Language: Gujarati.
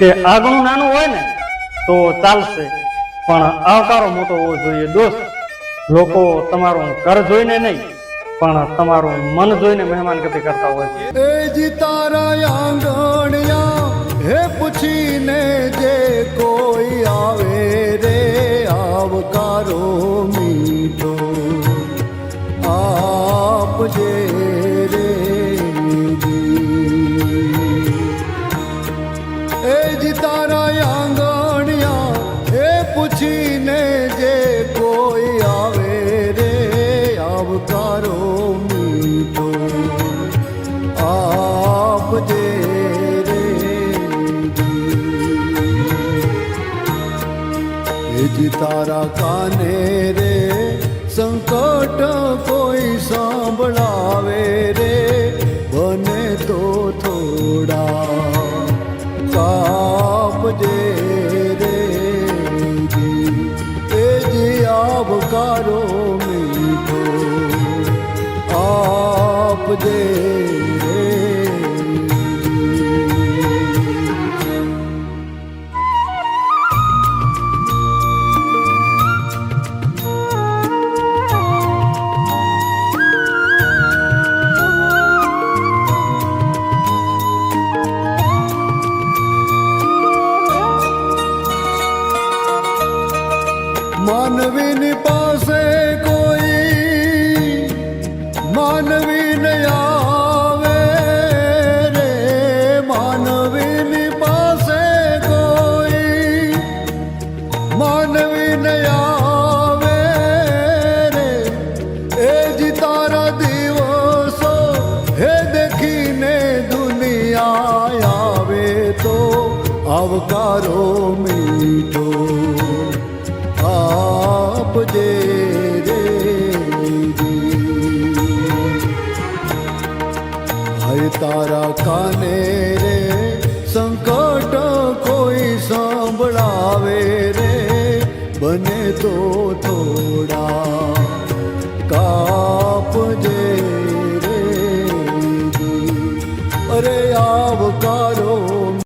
કે આગળનું નાનું હોય ને, તો ચાલશે. પણ આવકારો મોટો હોવો જોઈએ. દોસ્ત, લોકો તમારું ઘર જોઈને નહીં, પણ તમારું મન જોઈને મહેમાન ગતિ કરતા હોય છે. એ જી તારા આંગણિયા, હે પૂછીને જે કોઈ આવે રે, આવકારો મીઠો. આપજે જે જી. એ જી તારા આંગણિયા હે પૂછીને જે કોઈ આવે રે આવકારો મીઠો આપજે રે એજી તારા કાને રે સંકટ કોઈ સાંભળાવે રે આવકારો મીઠો આપજે રે માનવીની પાસે કોઈ માનવી ન આવે રે. માનવીની પાસે કોઈ માનવી ન આવે રે. એ જ તારા દિવસો હે દેખીને દુનિયા આવે તો આવકારો મીઠો હય તારા કાને રે? સંકટ કોઈ સાંભળાવે રે? બને તો થોડા કાપ જે રે. અરે આવકાર